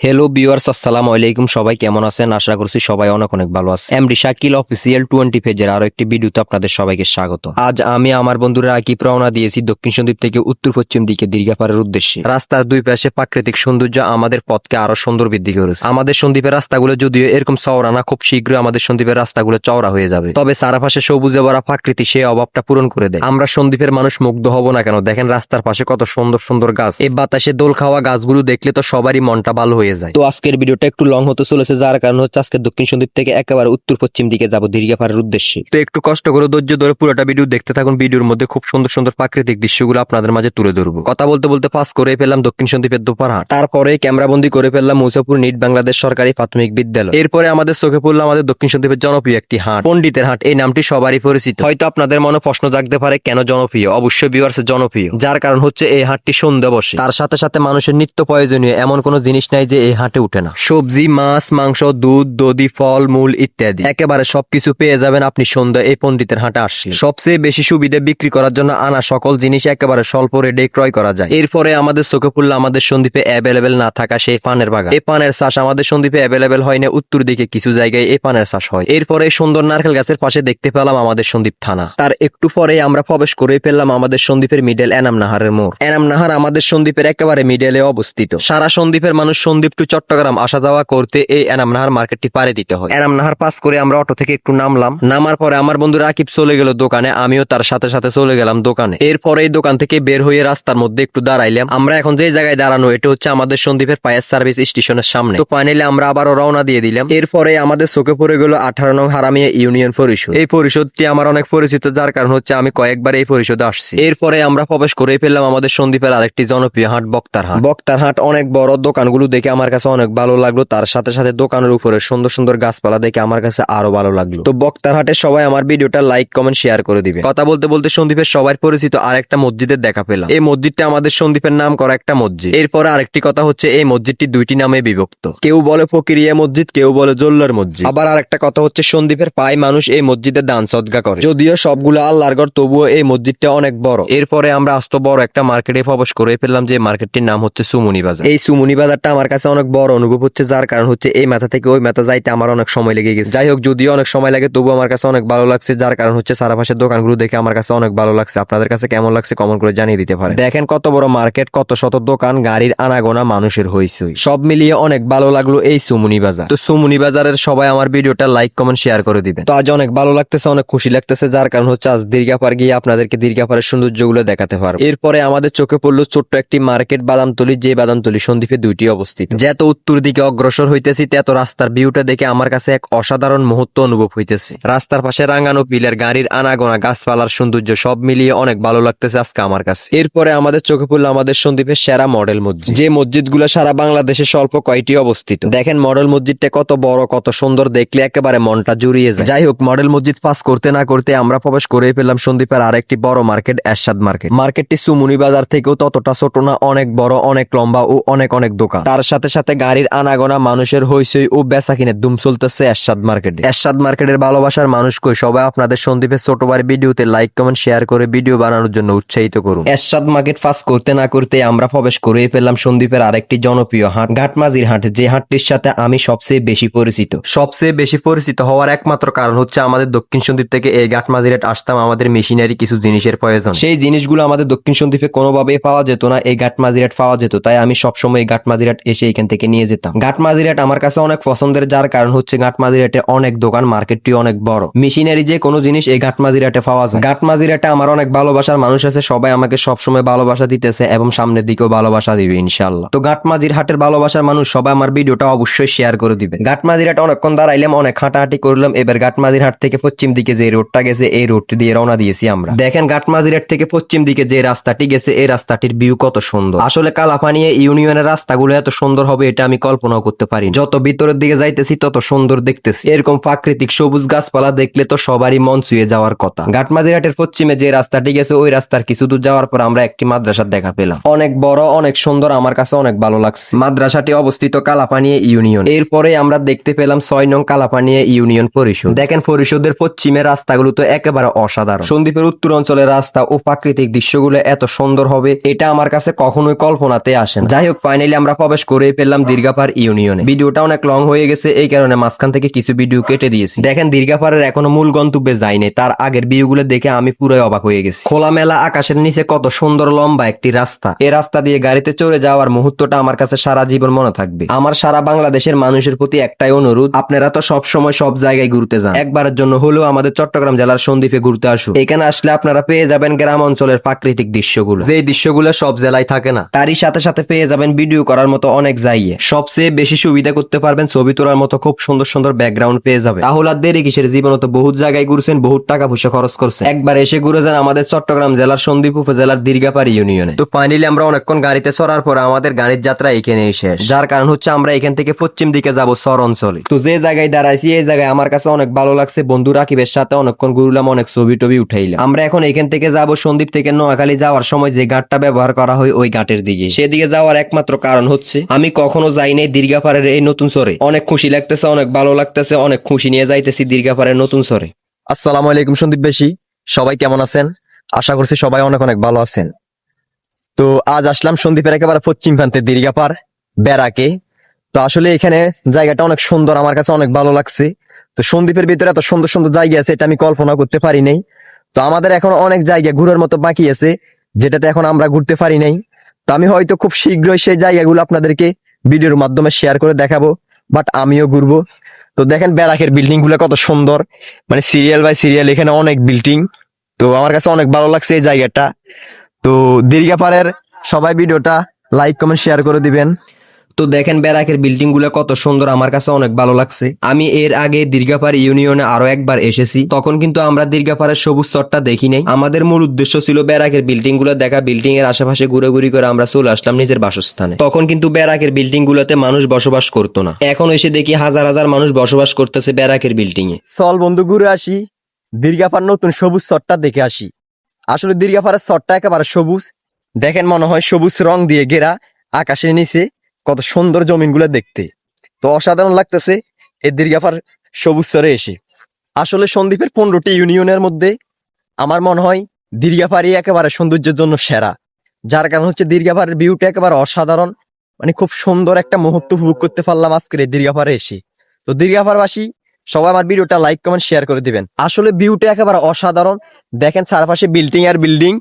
Hello viewers আসসালামু আলাইকুম। সবাই কেমন আছেন? আশা করছি সবাই অনেক অনেক ভালো আছে এমডি শাকিল অফিসিয়াল টোয়েন্টি পেজের আরও একটি ভিডিওতে আপনাদের সবাইকে স্বাগত। আজ আমি আমার বন্ধুরা আকিব রওনা দিয়েছি দক্ষিণ সন্দ্বীপ থেকে উত্তর পশ্চিম দিকে দীর্ঘাপাড়ের উদ্দেশ্যে। রাস্তার দুই পাশে প্রাকৃতিক সৌন্দর্য আমাদের পথকে আরও সুন্দর বৃদ্ধি করেছে। আমাদের সন্দ্বীপের রাস্তাগুলো যদিও এরকম চওড়া না, খুব শীঘ্রই আমাদের সন্দ্বীপের রাস্তাগুলো চওড়া হয়ে যাবে। তবে চারপাশে সবুজে ভরা প্রাকৃতি সেই অভাবটা পূরণ করে দেয়। আমরা সন্দ্বীপের মানুষ মুগ্ধ হব না কেন? দেখেন রাস্তার পাশে কত সুন্দর সুন্দর গাছ। এই বাতাসে দোল খাওয়া গাছগুলো দেখলে তো সবারই মনটা ভালো হয়ে যায়। তো আজকের ভিডিওটা একটু লং হতে চলেছে যার কারণ হচ্ছে আজকে দক্ষিণ সন্দ্বীপ থেকে একেবারে উত্তর পশ্চিম দিকে যাব দীর্ঘাপাড়ের উদ্দেশ্যে। তো একটু কষ্ট করে ধৈর্য ধরে পুরোটা ভিডিও দেখতে থাকুন। ভিডিওর মধ্যে খুব সুন্দর সুন্দর প্রাকৃতিক দৃশ্যগুলো আপনাদের মাঝে তুলে ধরবো। কথা বলতে বলতে পাস করে ফেললাম দক্ষিণ সন্দ্বীপের দোপারহাট তারপরে ক্যামেরাবন্দি করে ফেললাম মুসাপুর নিট বাংলাদেশ সরকারি প্রাথমিক বিদ্যালয়। এরপরে আমাদের চোখে পড়ল আমাদের দক্ষিণ সন্দ্বীপের জনপ্রিয় একটি হাট। পন্ডিতের হাট এই নামটি সবারই পরিচিত। হয়তো আপনাদের মনে প্রশ্ন জাগতে পারে কেন জনপ্রিয়? অবশ্যই ভিউয়ার্স জনপ্রিয়। যার কারণ হচ্ছে এই হাটটি সন্ধ্যা বসে। তার সাথে সাথে মানুষের নিত্য প্রয়োজনীয় এমন কোনো জিনিস নাই যে এই হাটে উঠে না। সবজি, মাছ, মাংস, দুধ, দধি, ফল, মূল ইত্যাদি একেবারে সবকিছু পেয়ে যাবেন আপনি সন্ধ্যা এই পণ্ডিতের হাটে আসলে। সবচেয়ে বেশি সুবিধা বিক্রি করার জন্য আনা সকল জিনিস একেবারে স্বল্প রেটে ক্রয় করা যায়। এরপরে আমাদের চোখে পড়ল আমাদের সন্দ্বীপে অ্যাভেলেবেল না থাকা সেই পানের বাগান। এই পানের চাষ আমাদের সন্দ্বীপে অ্যাভেলেবেল হয় না, উত্তর দিকে কিছু জায়গায় এই পানের চাষ হয়। এরপরে সুন্দর নারকেল গাছের পাশে দেখতে পেলাম আমাদের সন্দ্বীপ থানা। তার একটু পরে আমরা প্রবেশ করে ফেললাম আমাদের সন্দ্বীপের মিডল এনাম নাহারের মোড়। এনাম নাহার আমাদের সন্দ্বীপের একেবারে মিডলে অবস্থিত। সারা সন্দ্বীপের মানুষ সন্দ্বীপ টু চট্টগ্রাম আসা যাওয়া করতে এই এনাম নাহার মার্কেটটি পারে দিতে হয়। এনাম নাহার পাস করে আমরা অটো থেকে একটু নামলাম। নামার পরে আমার বন্ধু রাকিব চলে গেল দোকানে আমিও তার সাথে সাথে চলে গেলাম দোকানে। এরপরে এই দোকান থেকে বের হয়ে রাস্তার মধ্যে একটু দাঁড়াইলাম। আমরা এখন যে জায়গায় দাঁড়ানো এটা হচ্ছে আমাদের সন্দীপের ফায়ার সার্ভিস স্টেশনের সামনে। তো ফাইনালি আমরা আবারও রওনা দিয়ে দিলাম। এরপরে আমাদের চোখে পড়ে গেল আঠারো নং হারামিয়া ইউনিয়ন পরিষদ। এই পরিষদটি আমার অনেক পরিচিত যার কারণ হচ্ছে আমি কয়েকবার এই পরিষদে আসছি। এরপরে আমরা প্রবেশ করে ফেললাম আমাদের সন্দীপের আরেকটি জনপ্রিয় হাট বক্তার হাট বক্তার হাট অনেক বড় দোকানগুলো দেখে আমার কাছে অনেক ভালো লাগল। তার সাথে সাথে দোকানের উপরে সুন্দর সুন্দর গাছপালা দেখে আমার কাছে আরও ভালো লাগল। তো বক্তার হাটে সবাই আমার ভিডিওটা লাইক কমেন্ট শেয়ার করে দিবে। কথা বলতে বলতে সন্দ্বীপের সবার পরিচিত আরেকটা মসজিদের দেখা পেলাম। এই মসজিদটা আমাদের সন্দ্বীপের নাম করা একটা মসজিদ। এরপরে আরেকটি কথা হচ্ছে, এই মসজিদটি দুইটি নামে বিভক্ত। কেউ বলে ফকিরিয়া মসজিদ, কেউ বলে জল্লার মসজিদ। আবার আরেকটা কথা হচ্ছে, সন্দীপের প্রায় মানুষ এই মসজিদে দান সদগা করে। যদিও সবগুলো আল্লাহর ঘর, তবুও এই মসজিদটা অনেক বড়। এরপরে আমরা আস্ত বড় একটা মার্কেটে প্রবেশ করে ফেললাম যে মার্কেটটির নাম হচ্ছে সুমুনি বাজার। এই সুমুনি বাজারটা আমার কাছে অনেক বড় অনুভব হচ্ছে, যার কারণ হচ্ছে এই মাথা থেকে ওই মাথা যাইতে আমার অনেক সময় লেগে গেছে। যাই হোক, যদিও অনেক সময় লাগে তবু আমার কাছে অনেক ভালো লাগছে, যার কারণ হচ্ছে চারপাশের দোকানগুলো দেখে আমার কাছে অনেক ভালো লাগছে। আপনাদের কাছে কেমন লাগছে কমন করে জানিয়ে দিতে পারেন। দেখেন কত বড় মার্কেট, কত শত দোকান, গাড়ির আনাগোনা মানুষের হইসই সব মিলিয়ে অনেক ভালো লাগল এই সুমুনি বাজার। তো সুমুনি বাজারের সবাই আমার ভিডিওটা লাইক, কমেন্ট, শেয়ার করে দিবেন। তো আজ অনেক ভালো লাগতেছে, অনেক খুশি লাগতেছে, যার কারণ হচ্ছে আজ দীর্ঘাপার গিয়ে আপনাদেরকে দীর্ঘাপারের সৌন্দর্যগুলো দেখাতে পারব। এরপরে আমাদের চোখে পড়ল ছোট্ট একটি মার্কেট, বাদামতলি, যে বাদামতলি সন্দ্বীপে দুইটি অবস্থিত। যত উত্তর দিকে অগ্রসর হইতেছি, তেত রাস্তার ভিউটা দেখে আমার কাছে এক অসাধারণ মুহূর্ত অনুভব হইতেছে। রাস্তার পাশে রাঙানো পিলের গাড়ির আনাগোনা গাছপালার সৌন্দর্য সব মিলিয়ে অনেক ভালো লাগতেছে আজকে আমার কাছে। এরপরে আমাদের চোখে পড়ল আমাদের সন্দ্বীপের সেরা মডেল মসজিদ। যে মসজিদগুলো সারা বাংলাদেশে স্বল্প কয়টি অবস্থিত। দেখেন মডেল মসজিদটা কত বড়, কত সুন্দর, দেখলে একেবারে মনটা জুড়িয়ে যায়। যাই হোক, মডেল মসজিদ পাস করতে না করতে আমরা প্রবেশ করে ফেললাম সন্দ্বীপের আরেকটি বড় মার্কেট, এরশাদ মার্কেট। মার্কেটটি সুমুনি বাজার থেকেও ততটা ছোট না, অনেক বড়, অনেক লম্বা ও অনেক অনেক দোকান। তার সাথে সাথে সাথে গাড়ির আনাগোনা মানুষের হইসই ও বেচা কিনে দুম চলতেছে এরশাদ মার্কেটে। এরশাদ মার্কেটের ভালোবাসার মানুষ কই? সবাই আপনাদের সন্দ্বীপের ছোট বাড়ি ভিডিওতে লাইক কমেন্ট শেয়ার করে ভিডিও বানানোর জন্য উৎসাহিত করুন। এরশাদ মার্কেট ফাঁস করতে না করতে আমরা প্রবেশ করে ফেললাম সন্দ্বীপের আরেকটি জনপ্রিয় হাট ঘাটমাজির হাট, যে হাটটির সাথে আমি সবচেয়ে বেশি পরিচিত। সবচেয়ে বেশি পরিচিত হওয়ার একমাত্র কারণ হচ্ছে আমাদের দক্ষিণ সন্দ্বীপ থেকে এই ঘাটমাজির হাট আসতাম আমাদের মেশিনারি কিছু জিনিসের প্রয়োজন। সেই জিনিসগুলো আমাদের দক্ষিণ সন্দ্বীপে কোনোভাবেই পাওয়া যেত না, এই ঘাটমাজির হাট পাওয়া যেত, তাই আমি সবসময় এই ঘাটমাজির হাট এসে এখান থেকে নিয়ে যেতাম। ঘাটমাজির হাট আমার কাছে অনেক পছন্দের, যার কারণ হচ্ছে ঘাটমাজির হাটে অনেক দোকান, মার্কেটটি অনেক বড়। মেশিনারি যে কোনো জিনিস এই ঘাটমাজির হাটে পাওয়া যায়। ঘাটমাজির হাটে আমার অনেক ভালোবাসার মানুষ আছে, সবাই আমাকে সবসময় ভালোবাসা দিতেছে এবং সামনের দিকেও ভালোবাসা দিবে ইনশাল্লাহ তো ঘাটমাজির হাটের ভালোবাসার মানুষ সবাই আমার ভিডিওটা অবশ্যই শেয়ার করে দিবে। ঘাটমাজির হাট অনেকক্ষণ দাঁড়াইলাম, অনেক হাঁটাহাঁটি করলাম, এবার ঘাটমাজির হাট থেকে পশ্চিম দিকে যে রোডটা গেছে, এই রোডটি দিয়ে রওনা দিয়েছি আমরা। দেখেন ঘাটমাজির হাট থেকে পশ্চিম দিকে যে রাস্তাটি গেছে, এই রাস্তাটির ভিউ কত সুন্দর। আসলে কালাপানিয়ে ইউনিয়নের রাস্তাগুলো এত সুন্দর হবে, এটা আমি কল্পনাও করতে পারি যত ভিতরের দিকে যাইতেছি, তত সুন্দর দেখতেছি। এরকম প্রাকৃতিক সবুজ গাছপালা দেখলে তো সবারই মন ছুঁয়ে যাওয়ার কথা। ঘাটমাজিরহাটের পশ্চিমে যে রাস্তাটি গেছে, ওই রাস্তার কিছু দূর যাওয়ার পর আমরা একটি মাদ্রাসার দেখা পেলাম। অনেক বড়, অনেক সুন্দর, আমার কাছে অনেক ভালো লাগছে। মাদ্রাসাটি অবস্থিত কালাপানিয়ে ইউনিয়ন। এরপরে আমরা দেখতে পেলাম ছয় নং কালাপানিয়ে ইউনিয়ন পরিষদ। দেখেন, পরিষদের পশ্চিমের রাস্তাগুলো তো একেবারে অসাধারণ। সন্দীপের উত্তর অঞ্চলের রাস্তা ও প্রাকৃতিক দৃশ্যগুলো এত সুন্দর হবে, এটা আমার কাছে কখনোই কল্পনাতে আসে। যাই হোক ফাইনালি আমরা প্রবেশ করে করে ফেললাম দীর্ঘাপার ইউনিয়নে। ভিডিওটা অনেক লং হয়ে গেছে, এই কারণে মাঝখান থেকে কিছু ভিডিও কেটে দিয়েছি। দেখেন দীর্ঘাপাড়ের এখনও মূল গন্তব্যে যায়নি তার আগের ভিউগুলো দেখে আমি পুরোই অবাক হয়ে গেছি। খোলামেলা আকাশের নিচে কত সুন্দর লম্বা একটি রাস্তা। এই রাস্তা দিয়ে গাড়িতে চড়ে যাওয়ার মুহূর্তটা আমার কাছে সারা জীবন মনে থাকবে। আমার সারা বাংলাদেশের মানুষের প্রতি একটাই অনুরোধ, আপনারা তো সব সময় সব জায়গায় ঘুরতে যান। একবারের জন্য হলেও আমাদের চট্টগ্রাম জেলার সন্দ্বীপে ঘুরতে আসুন। এখানে আসলে আপনারা পেয়ে যাবেন গ্রাম অঞ্চলের প্রাকৃতিক দৃশ্যগুলো। যে দৃশ্যগুলো সব জেলায় থাকে না, তারই সাথে সাথে পেয়ে যাবেন ভিডিও করার মতো অনেক জায়গা সবচেয়ে বেশি সুবিধা করতে পারবেন ছবি তোলার মতো খুব সুন্দর সুন্দর ব্যাকগ্রাউন্ড পেয়ে যাবে তাহলে আর দেরি কিসের জীবনে তো বহুত জায়গায় ঘুরছেন, বহুত টাকা পয়সা খরচ করছেন। একবার এসে ঘুরে যান আমাদের চট্টগ্রাম জেলার সন্দ্বীপ উপজেলার দীর্ঘাপাড়ি ইউনিয়নে। তো ফাইনালি আমরা অনেকক্ষণ গাড়িতে চড়ার পর আমাদের গাড়ির যাত্রা এখানেই শেষ। যার কারণ হচ্ছে আমরা এখান থেকে পশ্চিম দিকে যাব সর অঞ্চলে তো যে জায়গায় দাঁড়াইছি, এই জায়গায় আমার কাছে অনেক ভালো লাগছে। বন্ধু রাকিবের সাথে অনেকক্ষণ ঘুরলাম, অনেক ছবি টবি উঠাইলাম। আমরা এখন এখান থেকে যাব সন্দ্বীপ থেকে নোয়াখালী যাওয়ার সময় যে ঘাটটা ব্যবহার করা হয়, ওই ঘাটের দিকে। সেদিকে যাওয়ার একমাত্র কারণ হচ্ছে, আমি কখনো যাই নাই দীর্ঘাপাড়ের এই নতুন সরে অনেক খুশি লাগতেছে, অনেক ভালো লাগতেছে, অনেক খুশি নিয়ে যাইতেছি দীর্ঘাপাড়ের নতুন সরে আসসালামু আলাইকুম সন্দীপ বেশি, সবাই কেমন আছেন? আশা করছি সবাই অনেক অনেক ভালো আছেন। তো আজ আসলাম সন্দীপের একেবারে পশ্চিম প্রান্তে দীর্ঘাপাড় বেড়াকে তো আসলে এখানে জায়গাটা অনেক সুন্দর, আমার কাছে অনেক ভালো লাগছে। তো সন্দীপের ভিতরে এত সুন্দর সুন্দর জায়গা আছে, এটা আমি কল্পনা করতে পারি নাই। তো আমাদের এখন অনেক জায়গা ঘুরার মতো বাকি আছে, যেটাতে এখন আমরা ঘুরতে পারি নাই। তো আমি হয়তো খুব শীঘ্রই সেই জায়গাগুলো আপনাদেরকে ভিডিওর মাধ্যমে শেয়ার করে দেখাবো বাট আমিও ঘুরবো। তো দেখেন ব্যারাকের বিল্ডিংগুলো কত সুন্দর। মানে সিরিয়াল বাই সিরিয়াল এখানে অনেক বিল্ডিং তো আমার কাছে অনেক ভালো লাগছে এই জায়গাটা। তো দীর্ঘাপাড়ের সবাই ভিডিওটা লাইক কমেন্ট শেয়ার করে দিবেন। তো দেখেন ব্যারাকের বিল্ডিংগুলো কত সুন্দর, আমার কাছে অনেক ভালো লাগছে। আমি এর আগে দীর্ঘাপাড় ইউনিয়নে আরও একবার এসেছি, তখন কিন্তু আমরা দীর্ঘাপাড়ের সবুজ চরটা দেখি নাই। আমাদের মূল উদ্দেশ্য ছিল ব্যারাকের বিল্ডিংগুলো দেখা বিল্ডিং এর আশেপাশে ঘুরে করে আমরা চলে আসলাম নিজের বাসস্থানে। তখন কিন্তু ব্যারাকের বিল্ডিং গুলোতে মানুষ বসবাস করতো না। এখন এসে দেখি হাজার হাজার মানুষ বসবাস করতেছে ব্যারাকের বিল্ডিং এ চল বন্ধু, ঘুরে আসি। দীর্ঘাপাড় নতুন সবুজ চরটা দেখে আসি। আসলে দীর্ঘাপাড়ের চরটা একেবারে সবুজ। দেখেন মনে হয় সবুজ রং দিয়ে ঘেরা, আকাশের নিচে। কত সুন্দর জমিনগুলো দেখতে। তো অসাধারণ লাগতেছে এই দীর্ঘাপাড় সবুজ চরে এসে। আসলে সন্দ্বীপের পনেরোটি ইউনিয়নের মধ্যে আমার মনে হয় দীর্ঘাপাড়ি একেবারে সৌন্দর্যের জন্য সেরা। যার কারণ হচ্ছে দীর্ঘাপাড়ের ভিউটা একেবারে অসাধারণ। মানে খুব সুন্দর একটা মুহূর্ত উপভোগ করতে পারলাম আজকের এই দীর্ঘাপাড়ে এসে। তো দীর্ঘাপাড়বাসী সবাই আমার ভিডিওটা লাইক কমেন্ট শেয়ার করে দিবেন। আসলে ভিউটা একেবারে অসাধারণ। দেখেন চারপাশে বিল্ডিং আর বিল্ডিং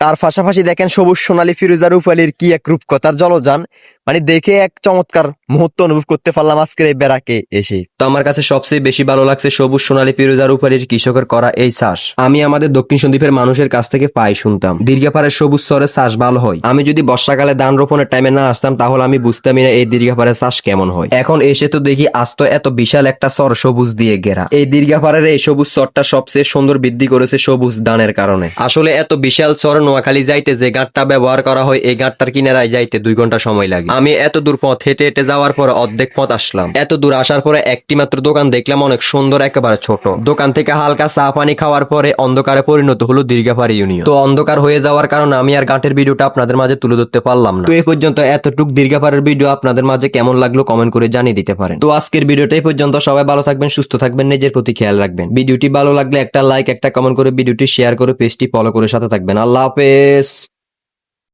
তার পাশাপাশি দেখেন সবুজ সোনালী ফিরোজা রূপালির কি এক রূপকথার জলযান। মানে দেখে এক চমৎকার মুহূর্ত অনুভব করতে পারলাম আজকের এই বেড়াকে এসে। তো আমার কাছে সবচেয়ে বেশি ভালো লাগছে সবুজ সোনালী ফিরোজা রূপালির কৃষকের করা এই চাষ। আমি আমাদের দক্ষিণ সন্দ্বীপের মানুষের কাছ থেকে পাই শুনতাম। দীর্ঘাপাড়ের সবুজ চরে চাষ ভালো হয়। আমি যদি বর্ষাকালে ধান রোপণের টাইমে না আসতাম, তাহলে আমি বুঝতামই না এই দীর্ঘাপাড়ের চাষ কেমন হয়। এখন এসে তো দেখি আস্ত এত বিশাল একটা চর সবুজ দিয়ে ঘেরা। এই দীর্ঘাপাড়ের এই সবুজ চরটা সবচেয়ে সুন্দর বৃদ্ধি করেছে সবুজ দানের কারণে। আসলে এত বিশাল চর নোয়াখালী যাইতে যে ঘাটটা ব্যবহার করা হয়, এই ঘাটটার কিনারায় যাইতে দুই ঘণ্টা সময় লাগে। আমি এত দূর পথ হেঁটে হেঁটে যাওয়ার পরে অর্ধেক পথ আসলাম। এত দূর আসার পরে একটি মাত্র দোকান দেখলাম, অনেক সুন্দর, একেবারে ছোট। দোকান থেকে হালকা চা পানি খাওয়ার পরে অন্ধকারে পরিণত হলো দীর্ঘাপাড়ি ইউনিয়ন। তো অন্ধকার হয়ে যাওয়ার কারণে আমি আর ঘাটের ভিডিওটা আপনাদের মাঝে তুলে ধরতে পারলাম না। তো এই পর্যন্ত এতটুক দীর্ঘাপাড়ের ভিডিও আপনাদের মাঝে কেমন লাগল কমেন্ট করে জানিয়ে দিতে পারেন। তো আজকের ভিডিওটা এই পর্যন্ত। সবাই ভালো থাকবেন, সুস্থ থাকবেন, নিজের প্রতি খেয়াল রাখবেন। ভিডিওটি ভালো লাগলে একটা লাইক, একটা কমেন্ট করে ভিডিওটি শেয়ার করে পেজটি ফলো করে সাথে থাকবেন। আল্লাহ হাফেজ